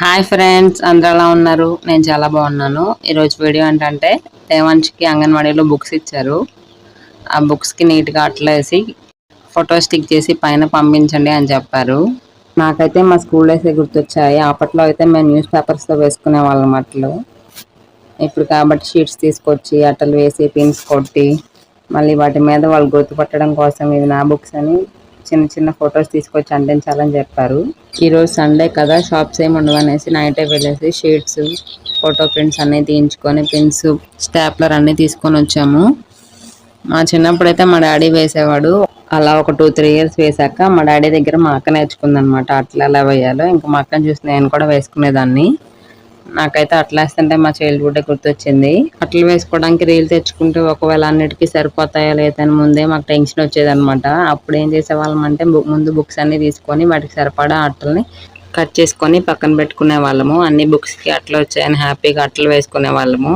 Hi friends అందరూ ఎలా ఉన్నారు? నేను చాలా బాగున్నాను. ఈరోజు వీడియో ఏంటంటే దేవాంశ్కి అంగన్వాడీలో బుక్స్ ఇచ్చారు. ఆ బుక్స్కి నీట్గా అట్లేసి ఫోటో స్టిక్ చేసి పైన పంపించండి అని చెప్పారు. నాకైతే మా స్కూల్ డేసే గుర్తొచ్చాయి. అప్పట్లో అయితే మేము న్యూస్ పేపర్స్లో వేసుకునే వాళ్ళం అట్లు. ఇప్పుడు కాబట్టి షీట్స్ తీసుకొచ్చి అట్టలు వేసి పిన్స్ కొట్టి మళ్ళీ వాటి మీద వాళ్ళు గుర్తుపట్టడం కోసం ఇది నా బుక్స్ అని చిన్న చిన్న ఫొటోస్ తీసుకొచ్చి అంటించాలని చెప్పారు. ఈరోజు సండే కదా షాప్స్ ఏమి ఉండవు అనేసి నైటే వెళ్ళేసి షీట్స్ ఫోటో ప్రింట్స్ అన్నీ తీయించుకొని పిన్స్ స్టాప్లర్ అన్నీ తీసుకొని వచ్చాము. మా చిన్నప్పుడు అయితే మా డాడీ వేసేవాడు. అలా ఒక టూ త్రీ ఇయర్స్ వేసాక మా డాడీ దగ్గర మా అక్క నేర్చుకుందనమాట అట్లా ఎలా వేయాలో. ఇంకా మా అక్కని చూసి నేను కూడా వేసుకునేదాన్ని. నాకైతే అట్లా వేస్తుంటే మా చైల్డ్హుడ్ గుర్తొచ్చింది. అట్లు వేసుకోవడానికి రీల్ తెచ్చుకుంటే ఒకవేళ అన్నిటికీ సరిపోతాయా లేదని ముందే మాకు టెన్షన్ వచ్చేది అనమాట అప్పుడు ఏం చేసేవాళ్ళం అంటే ముందు బుక్స్ అన్ని తీసుకొని వాటికి సరిపడా అట్టల్ని కట్ చేసుకొని పక్కన పెట్టుకునే వాళ్ళము. అన్ని బుక్స్కి అట్లా వచ్చాయని హ్యాపీగా అట్టలు వేసుకునే వాళ్ళము.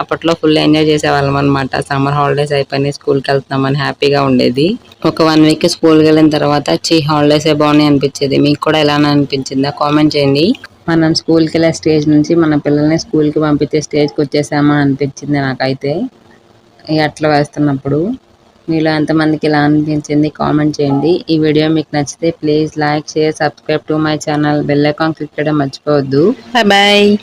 అప్పట్లో ఫుల్ ఎంజాయ్ చేసేవాళ్ళం అనమాట సమ్మర్ హాలిడేస్ అయిపోయినాయి స్కూల్కి వెళ్తున్నామని హ్యాపీగా ఉండేది. ఒక వన్ వీక్ స్కూల్కి వెళ్ళిన తర్వాత చీ హాలిడేస్ ఏ బాగున్నాయి అనిపించేది. మీకు కూడా ఎలానే అనిపించిందా? కామెంట్ చేయండి. మనం స్కూల్కి వెళ్ళే స్టేజ్ నుంచి మన పిల్లల్ని స్కూల్కి పంపితే స్టేజ్కి వచ్చేసామా అనిపించింది నాకైతే. అట్లా వేస్తున్నప్పుడు. మీలో ఎంతమందికి ఇలా అనిపించింది కామెంట్ చేయండి. ఈ వీడియో మీకు నచ్చితే please like share subscribe to my channel. Bell icon click చేయడం మర్చిపోవద్దు. Bye bye.